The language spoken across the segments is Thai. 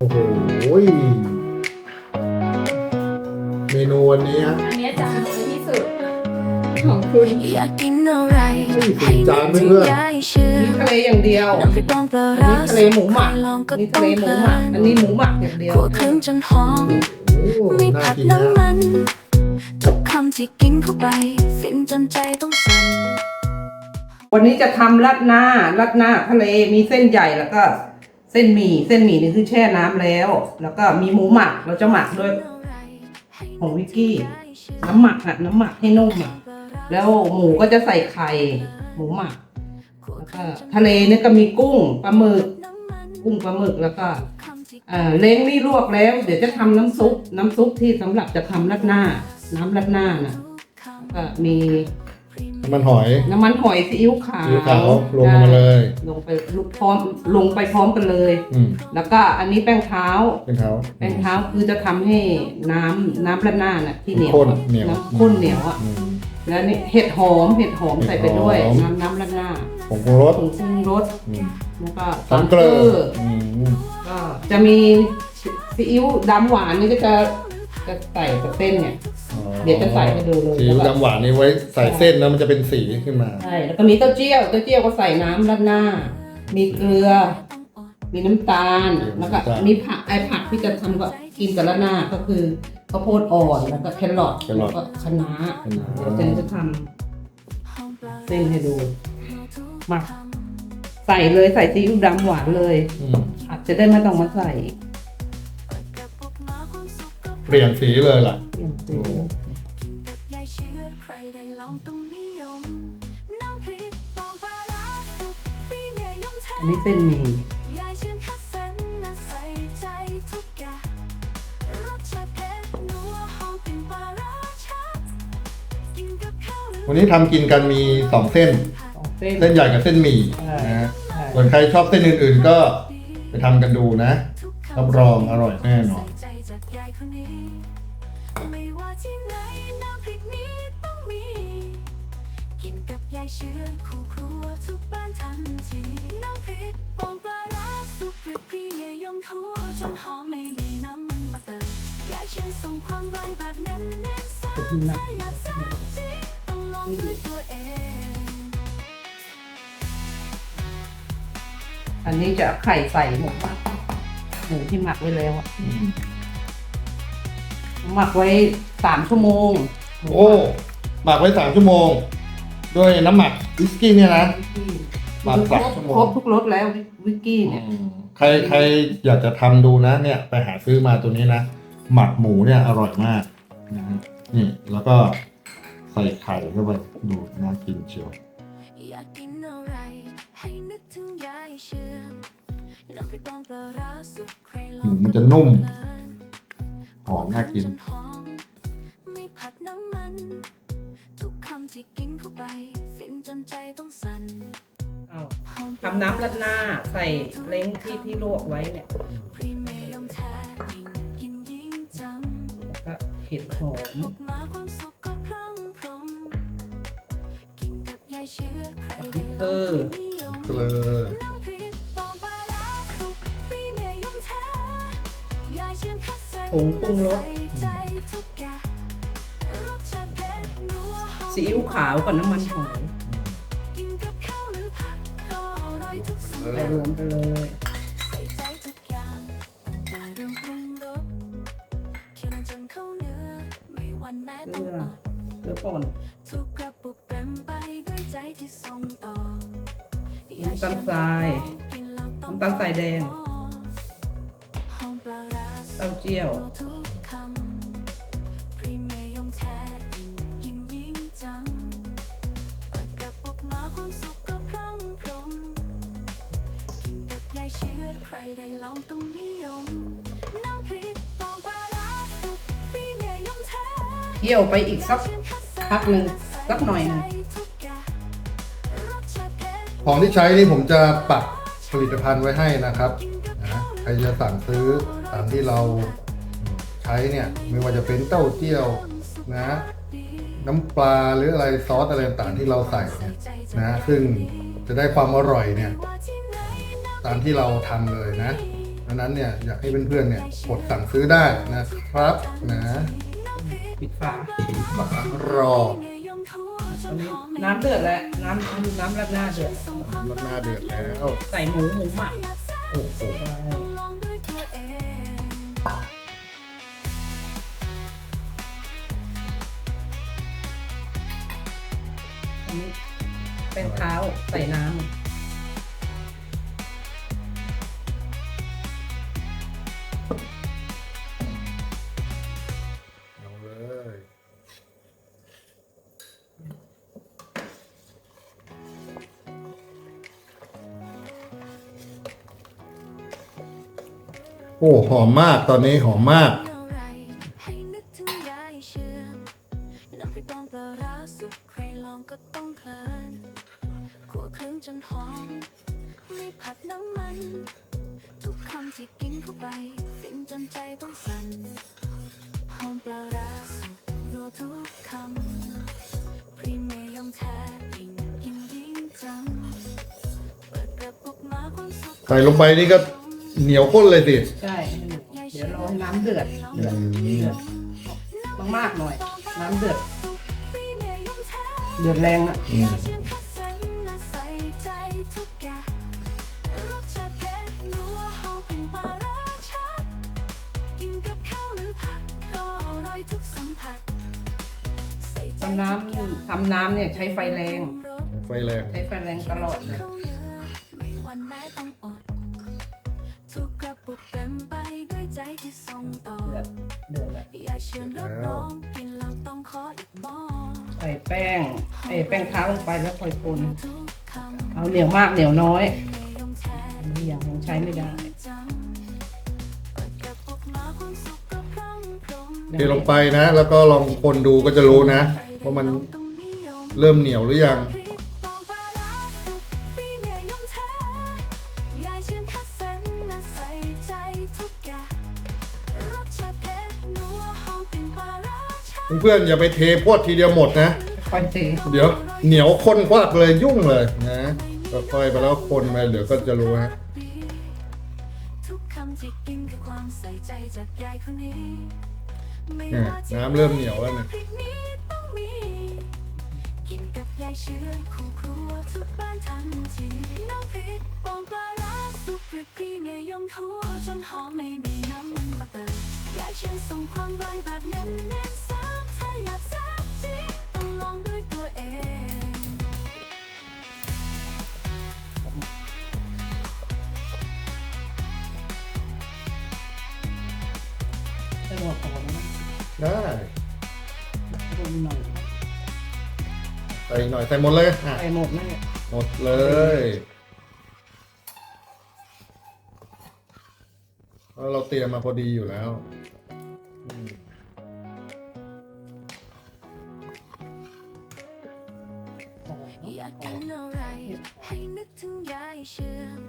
โอ้โหเมนูวันนี้ฮะอันเนี้ยจานน้อยที่สุดของคุณอยากกินอะไรเฮ้ยสี่จานเพื่อนให้เชื่อนี่ทะเลอย่างเดียวน้ำพริกปลาปลาอันร้านี้ทะเลหมูหมักใครลองก็นี่ต้ทะองเลหมูหมัก อันนี้หมูหมักอย่างเดียวคั่วเครื่องจนหอมๆโอ้โหไม่น่าผัดกินนะน้ำมัน ทุกคำที่กินเข้าไป ฟินจนใจต้องสั่นวันนี้จะทำรัดหน้ารัดหน้าทะเลมีเส้นใหญ่แล้วก็ เส้นหมี่เส้นหมี่นี่คือแช่น้ำแล้ว แล้วก็มีหมูหมักเราจะหมักด้วยของวิกกี้ น้ำหมักอะน้ำหมักให้นุ่มอะแล้วหมูก็จะใส่ไข่หมูหมักแล้วก็ทะเลเนี่ยก็มีกุ้งปลาหมึกกุ้งปลาหมึกแล้วก็เอ่อเล้งนี่ลวกแล้ว เดี๋ยวจะทำน้ำซุปน้ำซุปที่สำหรับจะทำรัดหน้า น้ำรัดหน้าน่ะก็มี มันหอยน้ำมันหอยซีอิ๊วขาวซีอิ๊วขาวลงมาเลยลงไปลุกพร้อมลงไปพร้อมกันเลย อืมแล้วก็อันนี้แป้งเท้า เป็นเท้า แป้งเท้าคือจะทำให้น้ำน้ำรัดหน้าน่ะที่เหนียวข้นเหนียวน้ำข้นเหนียวอะอืม แล้วนี่เห็ดหอมเห็ดหอมเห็ดใส่ไปด้วยหอมน้ำน้ำรัดหน้าผงปรุงรสผงปรุงรสอืมแล้วก็สามเกลืออืมก็จะมีซีอิ๊วดำหวานนี่ก็จะจะใส่กับเส้นเนี่ยอ๋อ เดี๋ยวจะใส่ให้ดูเลยซีอิ๊วดำหวานนี่ไว้ใส่เส้นแล้วมันจะเป็นสีขึ้นมา ใช่แล้วก็มีเต้าเจี้ยวเต้าเจี้ยวก็ใส่น้ำรัดหน้า มีเกลือ มีน้ำตาลแล้วก็น้ำตาลมีผักไอผักที่จะทำกับกินกับรัดหน้าก็คือข้าวโพดอ่อนแล้วก็แครอทแครอท แล้วก็คะน้าคะน้าเดี๋ยวเจนจะทำเส้นให้ดูมาใส่เลยใส่ซีอิ๊วดำหวานเลยอืมอาจจะได้ไม่ต้องมาใส่ เปลี่ยนสีเลยล่ะ เปลี่ยนสียายเชื่อใครได้ลองต้องนิยมน้ำพริกปลาปลาร้าสุกปีเมียยมแท้อันนี้เส้นหมี่ยายเชื่อคัดสรรและใส่ใจทุกอย่างรสชาติเผ็ดนัวหอมเป็นปลาร้าชัดกินกับข้าวหรือวันนี้ทำกินกันมีสองเส้น สองเส้น เส้นใหญ่กับเส้นหมี่ใช่นะฮะใช่ ส่วนใครชอบเส้นอื่นๆก็ไปทำกันดูนะ รับรองอร่อยแน่นอน กินกับยายเชื่อคู่ครัวทุกบ้านทันทีน้ำพริกปองปลาร้าสุกเปรี้ยวเปรี้ยงทั่วจนหอมไม่มีน้ำมันมาเติมยายเชื่อส่งความหวานแบบแน่นแน่นๆสักใจอยากแซ่บจีต้องลองด้วยตัวเอง อันนี้จะไข่ใส่หมดปะหมูที่หมักไว้แล้วอะหมักไว้สามชั่วโมง โอ้หมักไว้สามชั่วโมง ด้วยน้ำหมักวิสกี้เนี่ยนะหมักสามชั่วโมงครบทุกรสแล้ววิกกี้เนี่ย ใครใครอยากจะทำดูนะเนี่ยไปหาซื้อมาตัวนี้นะ หมักหมูเนี่ยอร่อยมากนะฮะนี่แล้วก็ใส่ไข่เข้าไปดูน่ากินเชียว อยากกินอะไรให้นึกถึงยายเชื่อน้ำพริกปองปลาร้าสุกใครลหมูองมันจะนุ่ม หอมน่ากิน หอมไม่ ไปฟินจนใจต้องสั่นเอาทำน้ำรัดหน้าใส่เล้งที่ที่ลวกไว้เนี่ยพรีเมียมแท้ยิ่งกินยิ่งจำแล้วก็เห็ดหอมลูกมาความสุขก็พรั่งพรหมกินกับยายเชื่อใครได้ลองนิยมเลยน้ำพริกปองปลาร้าสุกปีเมียยมแท้ยายเชื่อคัดสรรผงปรุงรส ซีอิ๊วขาวกับน้ำมันหอยกินกับข้าวหรือผัดก็อร่อยทุกสูตรใส่รวมไปเลยใส่ใจทุกอย่างแต่เรื่อเคี่ยวจนเข้าเนื้อไม่หวันแม้เกต้อลือเกลือป่นทุกกระปุกเต็มไปด้วยน้ำตาลทรายน้ำตาลทรายแดงหอมปลาร้าเต้าเจี้ยว ได้ลองต้องนิยมน้ำพริกปองปลาร้าสุกพรีเมียมแท้เคี่ยวไปอีกสักพักหนึ่งสักหน่อยหนึ่งของที่ใช้นี่ผมจะปักผลิตภัณฑ์ไว้ให้นะครับนะใครจะสั่งซื้อตามที่เราใช้เนี่ย ไม่ว่าจะเป็นเต้าเจี้ยวนะ น้ำปลาหรืออะไรซอสอะไรต่างๆที่เราใส่เนี่ยนะ ซึ่งจะได้ความอร่อยเนี่ย ตามที่เราทำเลยนะดังนั้นเนี่ยอยากให้เพื่อนๆเนี่ยกดสั่งซื้อได้นะครับนะปิดฝารอตอนนี้น้ำเดือดแล้วน้ำน้ำราดหน้าเดือดรสหน้าเดือดแล้วใส่หมูหมูหมักโอ้โหลองด้วยตัวเองอันนี้เป็นเท้าใส่น้เโอ้หอมมากตอนนี้หอมมาก ทุกคำที่กินเข้าไปฟินจนใจต้องสั่นหอมปลาร้าสุกรัวทุกคำพรีเมียมแท้ยิ่งกินยิ่งจังเปิดกระปุกมาความสุขใส่ลงไปนี่ก็ เหนียวข้นเลยสิำใช่เดี๋ยวรอให้น้ำเดือดเดือดเดือดมากๆหน่อย น้ำเดือดเดือดแรงอะอืมใส่ใจทุกอย่างรสชาติเผ็ดนัวหอมเป็นปลาร้าชัดกินกับข้าวหรือผัดก็อร่อยทุกสัมผัสใส่ใจทำน้ำทำน้ำเนี่ยใช้ไฟแรง ไฟแรง ใช้ไฟแรงตลอดเลย เต็มไปด้วยใจที่ส่งต่อเดือดเดือดแล้วอย่าเชื่อรับรองกินแล้วต้องขออีกหม้อใส่แป้งไอ้แป้งเท้าลงไปแล้วค่อยคนทุกคำเอาเหนียวมากเหนียวน้อยไม่ยอมแทนอันนี้ยังยังใช้ไม่ได้จังเปิดกระปุกมาความสุขก็พรั่งพร้อมเทลงไปนะ แล้วก็ลองคนดูก็จะรู้นะว่ามันต้องนิยมเริ่มเหนียวหรือยังพริกปอง เพื่อนๆอย่าไปเทพรวดทีเดียวหมดนะค่อยเทเดี๋ยวเหนียวข้นควักเลยยุ่งเลยนะค่อยๆไปแล้วคนไปเดี๋ยวก็จะรู้ฮะทุกคำที่กินคือความใส่ใจจากยายคนนี้ไม่เนี่ยว่าจะน้ำเริ่มเหนียวแล้วเนี่ยพริกนี้ต้องมีกินกับยายเชื่อคู่ครัวทุกบ้านทันทีน้ำพริกปองปลาร้าสุกพริกพี่เมียยงทั่วจนหอมไม่มีน้ำมันมาเติมยายเชื่อส่งความไวแบบเน้นเน้นๆซ้ำถ้า อยากแซ่บจริงต้องลองด้วยตัวเองใส่หมดก่อนนะได้รวมหน่อยใส่อีกหน่อยใส่หมดเลยอะใส่หมดนั่นแหละหมดเลยเพราะเราเตรียมมาพอดีอยู่แล้ว กกินอะไรให้นึกถึงยายเชื่อม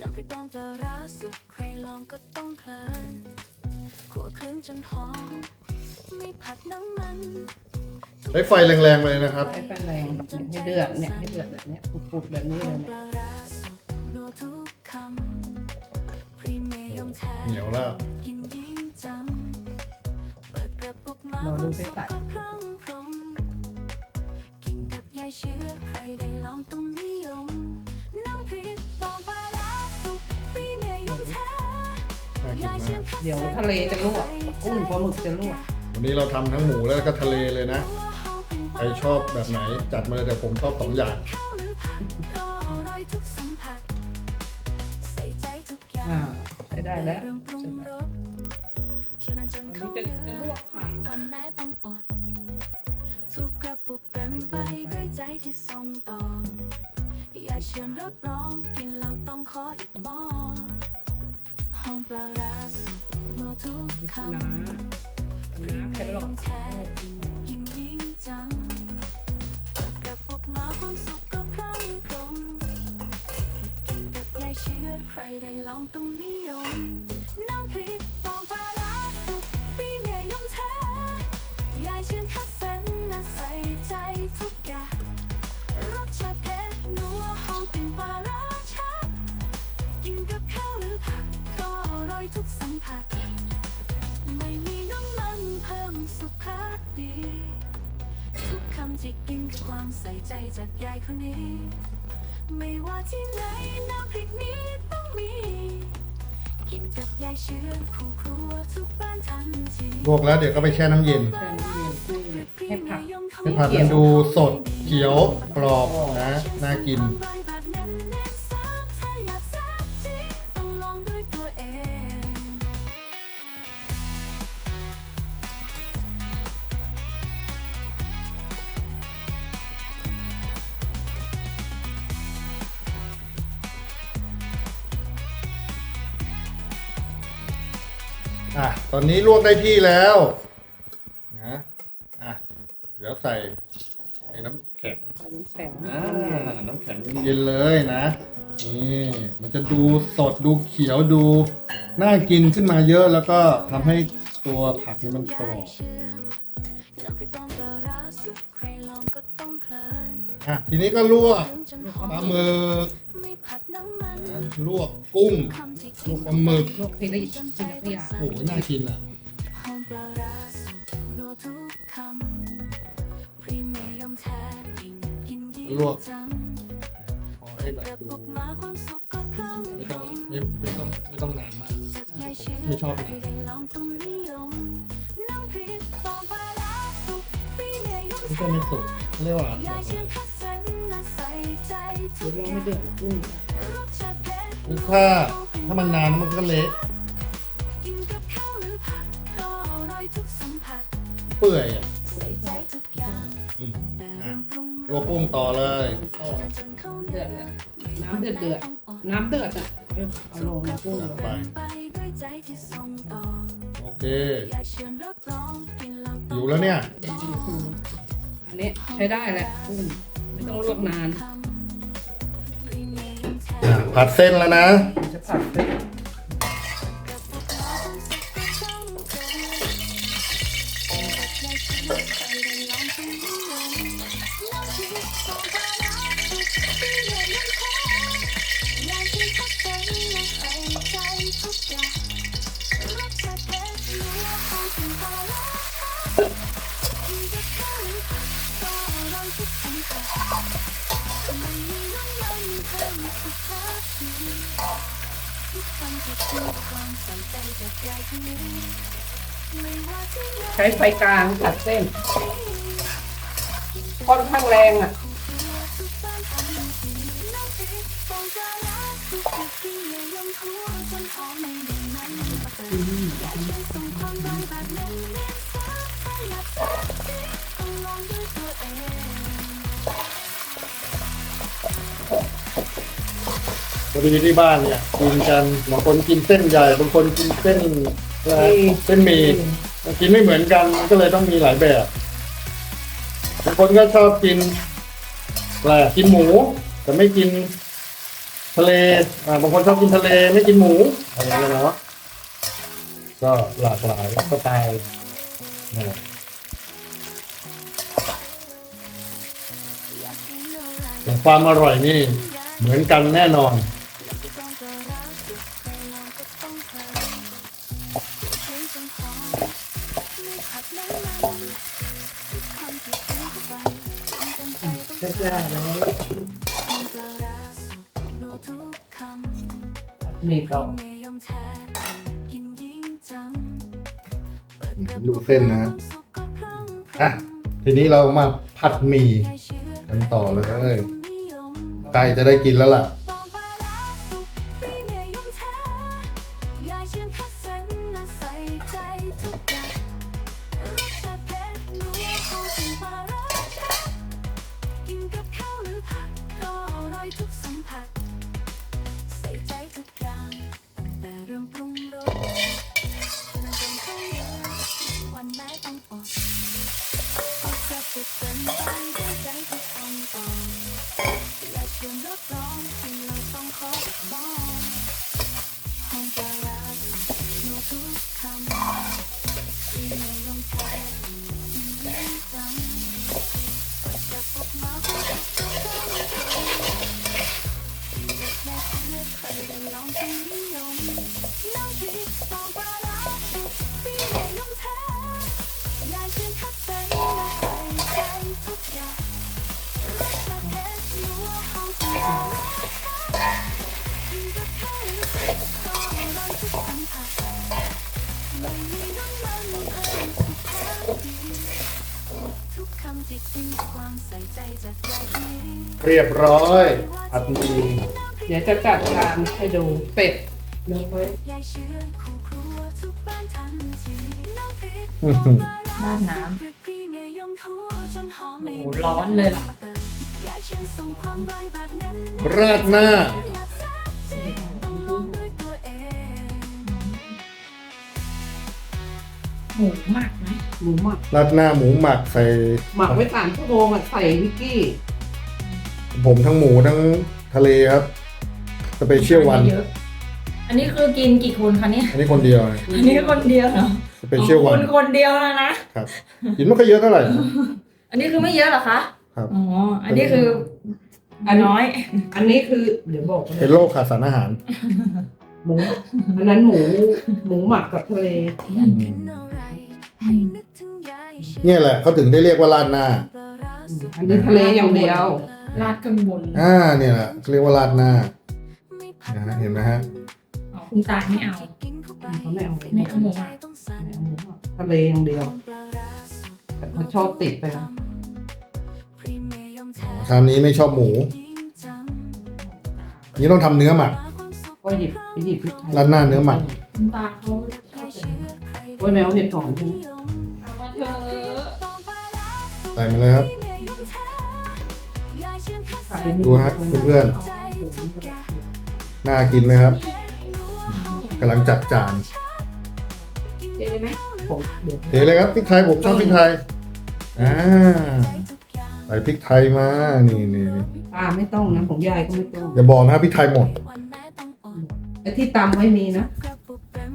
น้ำพริกปองปลาร้าสุกใครลองก็ต้องเพลินขัวเครื่องจนหอมไม่ผัดน้ำมันใช้ไฟแรงๆเลยนะครับ ใช้ไฟแรงให้เดือดเนี่ยให้เดือดแบบเนี้ยปุดๆแบบนี้เลยปเนี่ยลาร้าสุกนัวทุกคำพรีเมียมแท้เหนียวแล้วกิ น่ากินมากเดี๋ยวทะเลจะลวกกุ้งปลาหมึกจะลวกวันนี้เราทำทั้งหมูแล้วก็ทะเลเลยนะ ใครชอบแบบไหนจัดมาเลยแต่ผมชอบสองอย่างข้าวหรือผัดก็อร่อยทุกสัมผัสใส่ใจทุกอย่าอ่างใช้ได้แล้วเรื่องป นกับยายเชื่อใครได้ลองต้องนิยมน้ำพริกปองปลาร้าสุกปีเมียยมแท้ยายชื่อคัดส้นและใส่ใจทุก เพิ่มสุขดี ทุกคำที่กินคือความใส่ใจจากยายคนนี้ ไม่ว่าที่ไหนน้ำพริกนี้ต้องมี กินกับยายเชื้อคู่ครัวทุกบ้านทันทีลวกแล้วเดี๋ยวก็ไปแช่น้ำเย็น ให้ผัดให้ผัดมันดูสดเขียวกรอบนะ น่ากิน น อะตอนนี้ลวกได้ที่แล้วนะอะเดี๋ยวใส่ใส่น้ำแข็งน้ำแข็งอ่าน้ำแข็งเย็นๆเลยนะนี่มันจะดูสดดูเขียวดูน่ากินขึ้นมาเยอะแล้วก็ทำให้ตัวผักนี่มันกรอบจากไปต้องปลาร้าสุดใครลองก็ต้องเพลินอะทีนี้ก็ลวกจนหอปลามหมึก ลวกกุ้งคำที่ลกิวนกปลาหมึกลวกทีละทีละขยะโอ้โหน่ากินอะหอมปลาร้าสุดนัวทุกคำพรีเมียมแท้ยิ่งกินยิ่งลวกจพอให้ำแบบกระดูปุกมาความสุขก็พร้อมไม่ต้องไม่ไม่ต้องไม่ต้องนานมากจากยายเชื่อไม่ชอบใครนะได้ลองต้องนิยมน้ำพริกปองปลาร้าสุกพรีเมียมไม่ใช่ไม่สุกเขาเรียกว่ายายเชื่อคัดสรรและใส่ใจทุเดี๋ยวกลอองไม่ย่างเดือดกุ้งรสชาติเผ็ด ถ้าถ้ามันนานมันก็เละกินกับข้าวหรือผักก็อร่อยทุกสัมผัสเปื่อยอะใส่ใจทุกอย่างอืมแต่อะเริ่มปรุงลวกกุ้งต่อเลยต่อจนเข้าเดืเนื้ออดเลยน้ำเดือดเดือดน้ำเดือดอะเอาลงในกุ้งลงไปไปด้วยใจที่ส่งต่อโอเคอย่าเชื่อรับรองกินแล้วอยู่แล้วเนี่ย อันนี้ใช้ได้แหละกุ้งไม่ต้องลวกนานอะ ผัดเส้นแล้วนะจะผัดเส้น ใช้ไฟกลางผัดเส้นค่อนข้างแรงอะ พอดีที่บ้านเนี่ยกินกันบางคนกินเส้นใหญ่บางคนกินเส้นอะไรเส้นหมี่กินไม่เหมือนกันมันก็เลยต้องมีหลายแบบบางคนก็ชอบกินอะไรอะกินหมู แต่ไม่กินทะเลอ่าบางคนชอบกินทะเลไม่กินหมูอะไรอย่างเงี้ยเนาะก็หลากหลายสไตล์นะแต่ความอร่อยนี่เหมือนกันแน่นอน นี่ก็ดูเส้นนะอะทีนี้เรามาผัดหมี่กันต่อเลยใกล้จะได้กินแล้วล่ะ เรียบร้อยผัดหมีเดี๋ยวจะจัดการให้ดูเป็ดเนื้อไว้ยายเชื่อคู่ครัวทุกบ้านทันทีน้ำพริกอื้อหือราดน้พริกพี่เมยยงทั่วจนหอมโอ้โหร้อนเลยล่ะยายเชื่อส่งความใบแบบนั้นราดหน้าอยากทราบจริงต้องลองด้วยตัวเองำหมูหมักไหมหมูหมัก ราดหน้าหมูหมักใส่ หมักไว้สามชั่วโมงอะใส่วิกกี้ ผมทั้งหมูทั้งทะเลครับสเปเชียลวัน เยอะอันนี้คือกินกี่คนคะเนี่ย อันนี้คนเดียวอันนี้คนเดียวเหรอสเปเชียลวัคนนคนเดียวแล้วนะ ครับกินไม่ค่อยเยอะเท่าไหร่นะอันนี้คือไม่เยอะเหรอคะครับ อ๋อ อันนี้คืออันน้อย อันนี้คือเดี๋ยวบอกเป็นโรคขาดสารอาหารหมูอันนั้นหมูหมูหมักกับทะเลอยากกินอะไรให้นึกถึงยายเชื่อเนี่ยแหละเขาถึงได้เรียกว่าราดหน้าปลาร้าสุกอันนี้ทะเลอย่างเดียว ราดข้างบนอ่าเนี่ยแหละเขาเรียกว่าราดหน้าไม่ผัดนะฮะเห็นไหมฮะอ๋อคุณตาไม่เอากินเข้าไปเขาไม่เอาไม่เอาหมูหมักต้องสั่นไม่เอาหมูหมักทะเลอย่างเดียวปลาร้าสุกแต่เขาชอบติดไปนะพรีเมียมแท้ชามนี้ไม่ชอบหมูยิ่งจำนี่ต้องทำเนื้อหมักก็หยิบไปหยิบพริกไทยราดหน้าเนื้อหมักคุณตาเขาชอบแบบนี้โอ้ยแมวเห็ดหอมใช่ไหมเอามาเถอะใส่มาเลยครับ ดูฮะเพื่อนๆน่ากินไหมครับกำลังจัดจานเจ๊ได้ไหมผมเดี๋ยวเทเลยครับพริกไทยผมชอบพริกไทยอ่าใส่พริกไทยมา นี่นี่นี่ป้าไม่ต้องนะของยายก็ไม่ต้องอย่าบอกนะครับพริกไทยหมดไอ้ที่ตำไว้มีนะ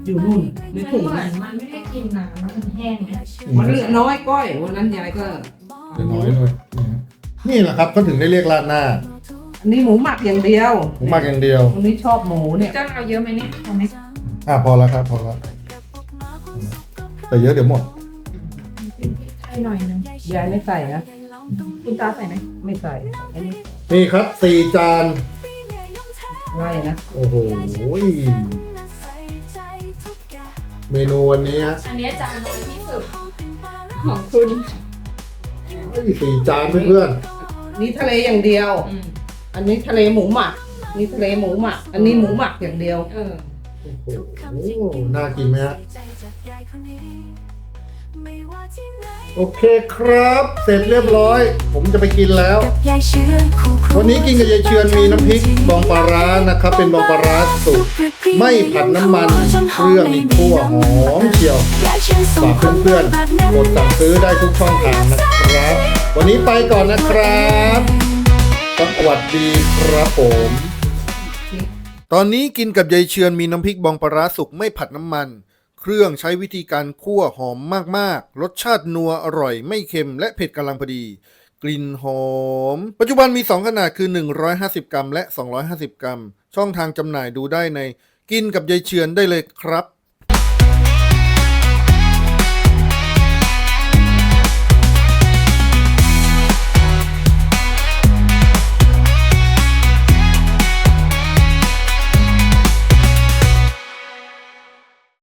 อยู่นู่นในไม่ถุงเหมือนะนมันไม่ได้กินน้ำมันแห้งไงมันเหลือน้อยก้อย วันนั้นยายก็เดี๋ยวน้อยหน่อย นี่ฮะนี่แหละครับเขาถึงได้เรียกราดหน้าอันนี้หมูหมักอย่างเดียวผมหมักอย่างเดียวคนนี้ชอบหมูเนี่ยเจ้าเอาเยอะไหมเนี่ยเอาไหมอะพอแล้วครับพอแล้วแต่เยอะเดี๋ยวหมดใช่หน่อยนึงยายไม่ใส่นะคุณตาใส่ไหมไม่ใส่อันนี้นี่ครับสี่จานไล่นะโอ้โหเมนูวันนี้ฮะอันนี้จานน้อยที่สุดของคุณ เฮ้ยสี่จานเพื่อนนี่ทะเลอย่างเดียว อืมอันนี้ทะเลหมูหมัก นี่ทะเลหมูหมัก อันนี้หมูหมักอย่างเดียว เออ ๆโอ้โหน่ากินไหมฮะ โอเคครับ เสร็จเรียบร้อย ผมจะไปกินแล้ว วันนี้กินกับยายเชือนมีน้ำพริกบองปลาร้านะครับ เป็นบองปลาร้าสุกไม่ผัดน้ำมันเครื่องนี่คั่วหอมเชียวฝากเพื่อนๆกดสั่งซื้อได้ทุกช่องทางนะครับ วันนี้ไปก่อนนะครับสวัสดีครับผม ตอนนี้กินกับยายเชือนมีน้ำพริกบองปลาร้าสุกไม่ผัดน้ำมัน เครื่องใช้วิธีการคั่วหอมมากๆ รสชาตินัวอร่อยไม่เค็มและเผ็ดกำลังพอดี กลิ่นหอม ปัจจุบันมี 2 ขนาดคือ 150 กรัม และ 250 กรัม ช่องทางจำหน่ายดูได้ในกินกับยายเชือนได้เลยครับ